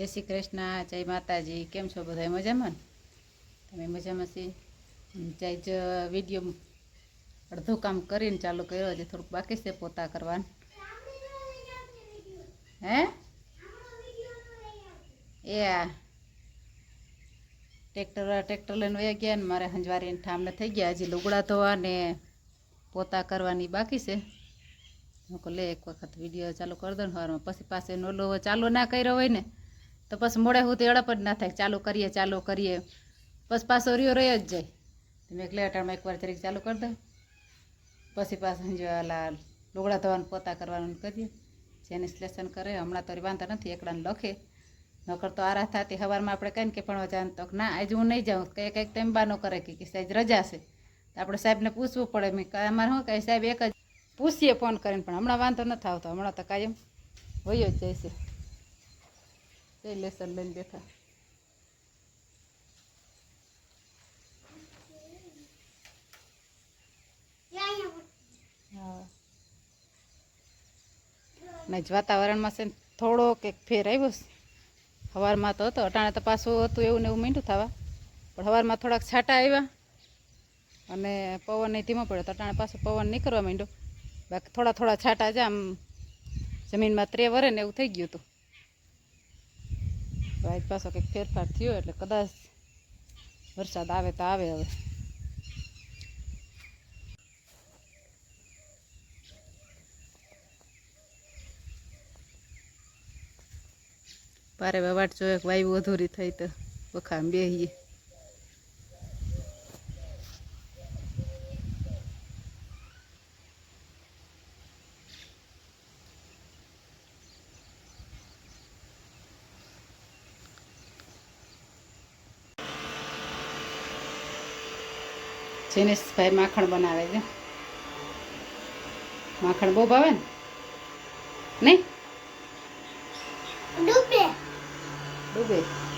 જય શ્રી કૃષ્ણ, જય માતાજી, કેમ છો બધા મજામાં? તમે મજામાં છીએ જય જ વીડિયો અડધું કામ કરીને ચાલુ કર્યો છે, થોડુંક બાકી છે પોતા કરવાનું. હે? એ ટ્રેક્ટર ટ્રેક્ટર લઈને વયા ગયા ને મારે હંજવારીને ઠામને થઈ ગયા, હજી લુગડા ધોવા ને પોતા કરવાની બાકી છે. હું લે, એક વખત વીડિયો ચાલુ કરી ને સવારમાં પછી પાસે નોલો ચાલુ ના કર્યો હોય ને તો પછી મોડે સુધી અડપ જ ના થાય ચાલુ કરીએ ચાલુ કરીએ. પછી પાછો રહ્યો રહ્યો જ જાય. તમે એટલે અટાણમાં એકવાર તરીકે ચાલુ કરી દે. પછી પાછું સંજવાલા લુગડા ધોવાનું, પોતા કરવાનું કરીએ. જેને સિલેક્શન કરે, હમણાં તો વાંધો નથી એકડાને લખે. નકર તો આરા થતી સવારમાં આપણે કહીને કે ભણવા જવાનું તો ના, આજે હું નહીં જાઉં. કંઈક કંઈક તેમ બાનો કરે કે સાહેબ રજા છે. તો આપણે સાહેબને પૂછવું પડે. મેં અમારે શું કહે સાહેબ એક જ પૂછીએ, ફોન કરીને. પણ હમણાં વાંધો નથી આવતો. હમણાં તો કાયમ વયો જ જાય છે. તે લેસન લઈને બેઠા ને જ વાતાવરણમાં છે થોડો કંઈક ફેર આવ્યો છે. સવારમાં તો હતો, અટાણે તો પાછું હતું એવું ને એવું મીંડું થવા. પણ સવારમાં થોડાક છાંટા આવ્યા અને પવન નહીં ધીમો પડ્યો તો અટાણે પાછું પવન નીકળવા માંડ્યો. બાકી થોડા થોડા છાંટા જ આમ જમીનમાં ત્રે વરે ને એવું થઈ ગયું હતું. આજ પાછો કંઈક ફેરફાર થયો એટલે કદાચ વરસાદ આવે તો આવે હવે પારે વાટ જો એક વાયુ અધૂરી થઈ તો વખામ બેહીએ જેનેશભાઈ માખણ બનાવે છે. માખણ બહુ ભાવે ને? નહીં? ડૂબે. ડૂબે?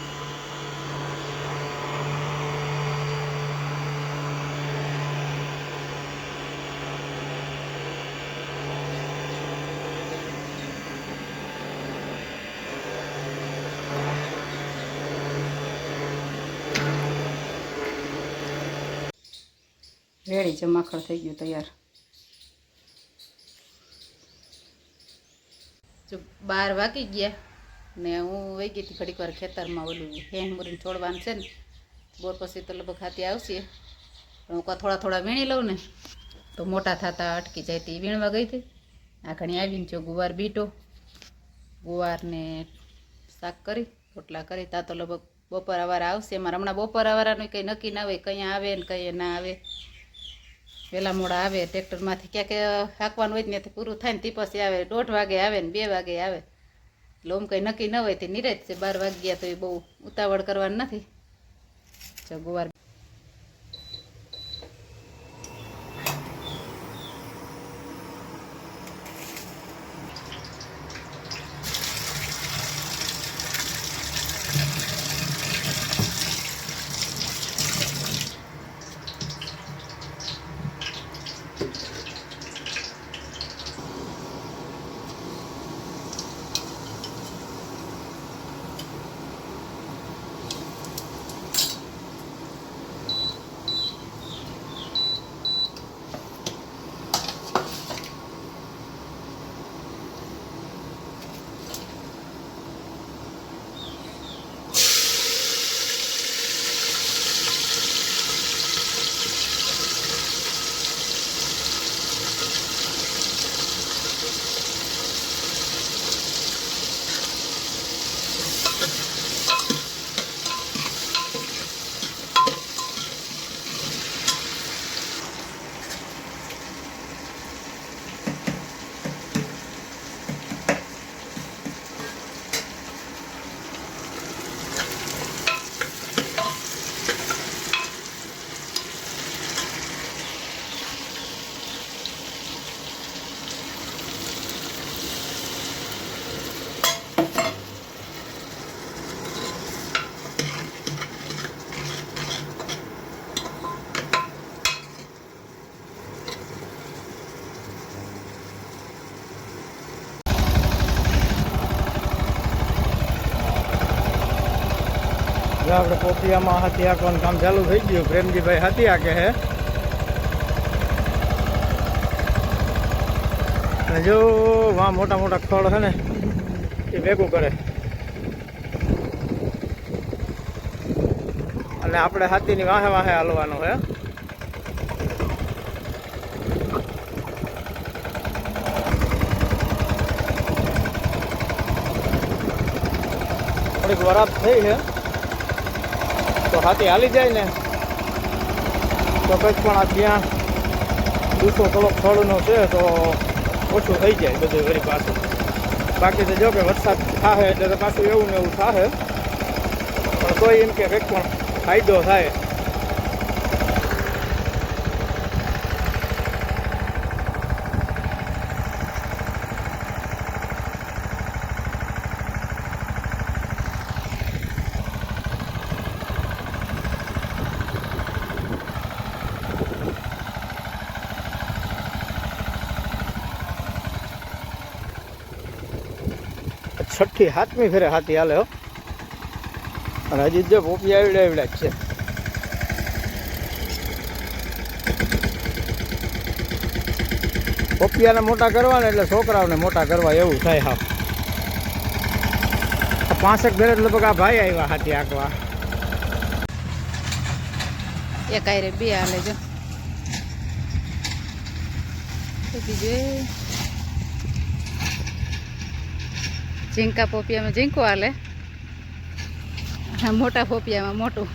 રેડી છે, માખણ થઈ ગયું, તૈયાર. જો બાર વાગી ગયા ને હું વહી ગઈ હતી ઘડીક વાર ખેતરમાં ઓલું હેન મૂરીને છોડવાનું છે ને, બોર પછી તો લગભગ હાથી આવશે. હું કાં થોડા થોડા વીણી લઉં ને, તો મોટા થતા અટકી જાય તે વીણવા ગઈ હતી. આ ઘણી આવીને જો ગુવાર બીટો ગુવારને શાક કરી, રોટલા કરી, તા તો લગભગ બપોર અવારે આવશે. મારે હમણાં બપોર અવારાનું કંઈ નક્કી ના હોય, કંઈ આવે ને કંઈ ના આવે. વહેલા મોડા આવે, ટ્રેક્ટરમાંથી ક્યાંક હાંકવાનું હોય ત્યાંથી પૂરું થાય ને, તે પછી આવે, દોઢ વાગે આવે ને, બે વાગે આવે. આમ કંઈ નક્કી ન હોય, તે નિરાજ છે, બાર વાગ્યા તો એ બહુ ઉતાવળ કરવાની નથી. જો જો આપણે પોપિયામાં હાથી હાંકવાનું કામ ચાલુ થઈ ગયું? પ્રેમજીભાઈ હાથી હાકે હે? જો, વા મોટા મોટા ખડ છે ને, એ ભેગું કરે. અને આપણે હાથીની વાહે વાહે હાલવાનું હે. થોડીક વરાપ થઈ છે તો હાથી હાલી જાય ને, તો કંઈક પણ આ ત્યાં દૂસો થોડોક થોડુંનો છે તો ઓછું થઈ જાય બધું વળી પાછું. બાકી તો જો કે વરસાદ થાય એટલે પાછું એવું ને એવું થાય પણ કોઈ એમ કે કંઈક પણ ફાયદો થાય. છઠ્ઠી સાતમી ફેરે હાથી હાલે હો. અને હજી જે પોપી આવડ્યા આવડ્યા જ છે. પોપિયાને મોટા કરવા ને એટલે છોકરાઓને મોટા કરવા એવું થાય હા પાંસેક ઘરે લગભગ આ ભાઈ આવ્યા હાથી આંકવા એક આયરે બે હાલે જો. બીજું એ ઝીંકા પોપિયામાં ઝીંકો હાલે. મોટા પોપિયામાં મોટું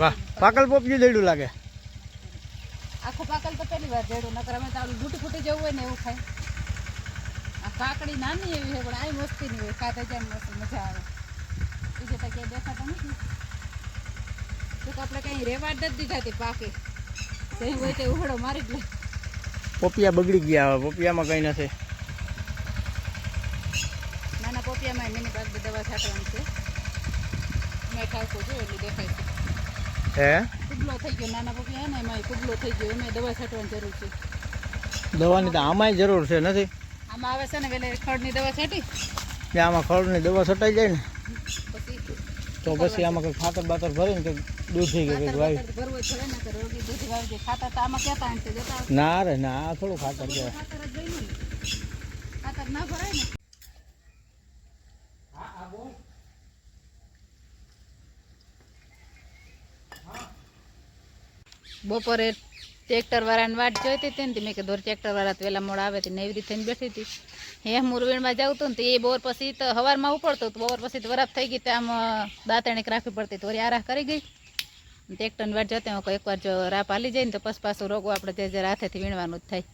વાહ પાકલ પોપિયું દેડું લાગે. આખું પાકલ તો પહેલી વાર જેડું નકર અમે તો આલું લૂટી ફૂટી જવું હોય ને એવું ખાય આ કાકડી નાની એવી છે પણ આ મસ્તી નહીં હોય ખાતા જાય મસ્તી મજા આવે. બીજે તો ક્યાંય દેખાતા નથી. તો આપણે કઈ રેવા જ નથી દીધા હતી પાકે. જઈ હોય તે ઉહડો મારી જ લે. પોપિયા બગડી ગયા હવે પોપિયામાં કંઈ નથી. નાના પોપિયામાં મિની પાક દવા છાંટવાની છે. મેં ઠાવકો છું એટલે દેખાય છે. હે? કુબલો થઈ ગયો. નાના પોપિયા હે ને એમાં કુબલો થઈ ગયો. એમાં દવા છાંટવાની જરૂર છે. દવાની તો આમાંય જરૂર છે નથી? આમાં આવે છે ને પેલે ખડની દવા છાંટી. કે આમાં ખડની દવા છટાઈ જાય ને? તો પછી આમાં કંઈક ખાતર બાતર ભરે ને કંઈક દૂધી કે કંઈક વાવી. ને રે ના થોડું ખાતર કહેવાય ખાતર જ જોઈ ને ખાતર ના ભરાય ને બપોરે ટ્રેક્ટર વાળાની વાટ જોઈતી હતી ને મેં કીધું ટ્રેક્ટર વાળા તો વહેલા મોડા આવે ને એવી રીતે થઈને બેઠી હતી. હે મુરવીણમાં જાઉં હતું ને તો એ બોર પછી તો હવારમાં ઉપડતું તો બોર પછી તો વરાપ થઈ ગઈ તો આમ દાંતણીક રાખવી પડતી તો વળી આરાહ કરી ગઈ. ટ્રેક્ટરની વાટ જતા કહું એકવાર જો રાપ હાલી જાય ને તો પછી પાછું રોગો આપણે જે જે હાથેથી વીણવાનું જ થાય.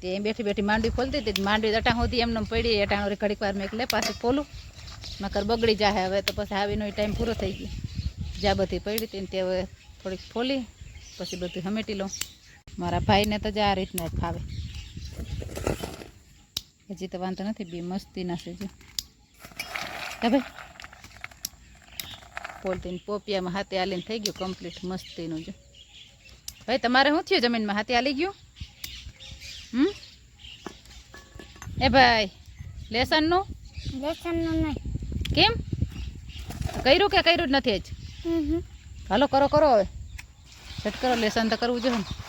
તે એમ બેઠી બેઠી માંડવી ખોલતી હતી. માંડવી અટાણ સુધી એમને એમ પડી અટાણ વળી ઘડીક વાર મેં એટલે પાછું ખોલું. નકર બગડી જાય હવે તો પછી આવીનો ટાઈમ પૂરો થઈ ગયો. જ્યાં બધી પડી હતી ને તે હવે થોડીક ફોલી પછી બધું સમેટી લઉં. મારા ભાઈને તો જ આ રીતના ખાવે હજી તો વાંધો નથી બી મસ્તી ના છે ભાઈ. પોલતીન પોપિયામાં હાથે આલીને થઈ ગયું કમ્પ્લીટ મસ્તીનું જો. ભાઈ તમારે શું થયું જમીનમાં? હાથે હાલી ગયું? હમ? એ ભાઈ લેસનનું? લેસનનું નહીં. કેમ? કર્યું કે કર્યું જ નથી જ હાલો કરો કરો હવે. સેટ કરો લેસન તો કરવું જોઈએ